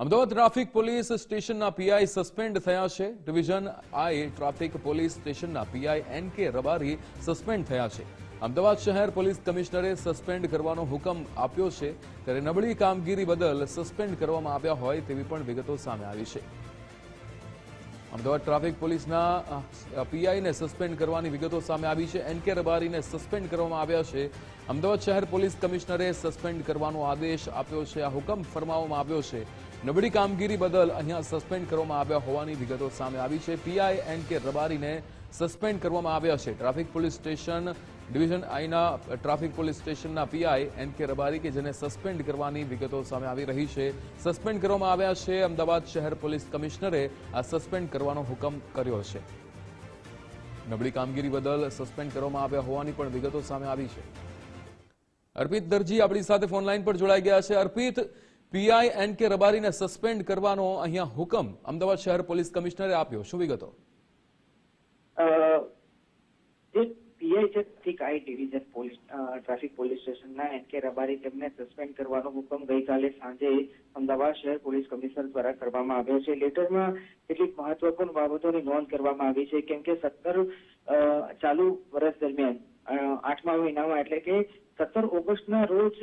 Ahmedabad traffic police સ્ટેશનના PI suspend થયા છે. ડિવિઝન આઈ ટ્રાફિક પોલીસ સ્ટેશનના PI N K Rabari suspend થયા છે. અમદાવાદ શહેર પોલીસ કમિશનરે સસ્પેન્ડ કરવાનો હુકમ આપ્યો છે. ત્યારે નબળી કામગીરી બદલ સસ્પેન્ડ કરવામાં આવ્યા હોય તેવી પણ વિગતો સામે આવી છે. અમદાવાદ ટ્રાફિક પોલીસના પીઆઈને સસ્પેન્ડ કરવાની વિગતો સામે આવી છે. એન કે રબારીને સસ્પેન્ડ કરવામાં આવ્યા છે. અમદાવાદ શહેર પોલીસ કમિશનરે સસ્પેન્ડ કરવાનો આદેશ આપ્યો છે. આ હુકમ ફરમાવવામાં આવ્યો છે. નબળી કામગીરી બદલ અહીંયા સસ્પેન્ડ કરવામાં આવ્યા હોવાની વિગતો સામે આવી છે. પીઆઈ એન કે રબારીને સસ્પેન્ડ કરવામાં આવ્યા છે. ટ્રાફિક પોલીસ સ્ટેશન ડિવિઝન આઈના, ટ્રાફિક પોલીસ સ્ટેશનના પીઆઈ એન કે રબારી કે જેને સસ્પેન્ડ કરવાની વિગતો સામે આવી રહી છે. સસ્પેન્ડ કરવામાં આવ્યા છે. અમદાવાદ શહેર પોલીસ કમિશનરે આ સસ્પેન્ડ કરવાનો હુકમ કર્યો છે. નબળી કામગીરી બદલ સસ્પેન્ડ કરવામાં આવ્યા હોવાની પણ વિગતો સામે આવી છે. અર્પિત દરજી આપણી સાથે ફોન લાઈન પર જોડાઈ ગયા છે. અર્પિત પીઆઈ એન કે રબારીને સસ્પેન્ડ કરવાનો અહીંયા હુકમ અમદાવાદ શહેર પોલીસ કમિશનરે આપ્યો. શું વિગતો? પીઆઈ છે traffic I division police traffic police સ્ટેશનના એન કે રબારી તેમને સસ્પેન્ડ કરવાનો હુકમ ગઈકાલે સાંજે અમદાવાદ શહેર પોલીસ કમિશનર દ્વારા કરવામાં આવ્યો છે. લેટરમાં કેટલીક મહત્વપૂર્ણ બાબતોની નોંધ કરવામાં આવી છે, કેમ કે સત્તર ચાલુ વર્ષ દરમિયાન આઠમા મહિનામાં. એટલે કે સત્તર ઓગસ્ટના રોજ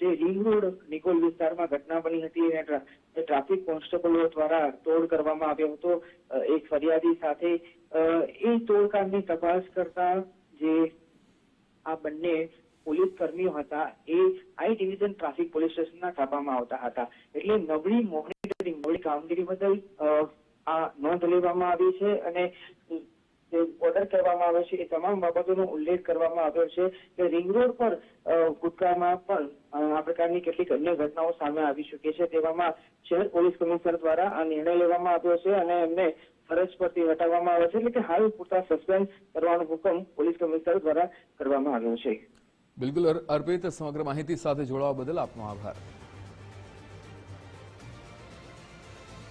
જે રિંગ રોડ નિકોલ વિસ્તારમાં ઘટના બની હતી અને ટ્રાફિક કોન્સ્ટેબલો દ્વારા તોડ કરવામાં આવ્યો હતો. એક ફરિયાદી સાથે. એ તોડકામની તપાસ કરતા જે આ બંને પોલીસ કર્મીઓ હતા, એ આઈ ડિવિઝન ટ્રાફિક પોલીસ સ્ટેશનના તાબામાં આવતા હતા. એટલે નબળી મોનિટરિંગ, નબળી કામગીરી બદલ આ નોંધ લેવામાં આવી છે અને ઓર્ડર કરવામાં આવે છે એ તમામ બાબતોનો ઉલ્લેખ કરવામાં આવ્યો છે કે રિંગ રોડ પર ગુટકામાં પણ આ પ્રકારની કેટલીક અન્ય ઘટનાઓ સામે આવી શકે છે તેવામાં શહેર પોલીસ કમિશનર દ્વારા આ નિર્ણય લેવામાં આવ્યો છે અને એમને ફરજ પરથી હટાવવામાં આવે છે એટલે કે હાલ પૂરતા સસ્પેન્ડ કરવાનો હુકમ પોલીસ કમિશનર દ્વારા કરવામાં આવ્યો છે. બિલકુલ અર- અર્પિત સમગ્ર માહિતી સાથે જોડાવા બદલ આપનો આભાર.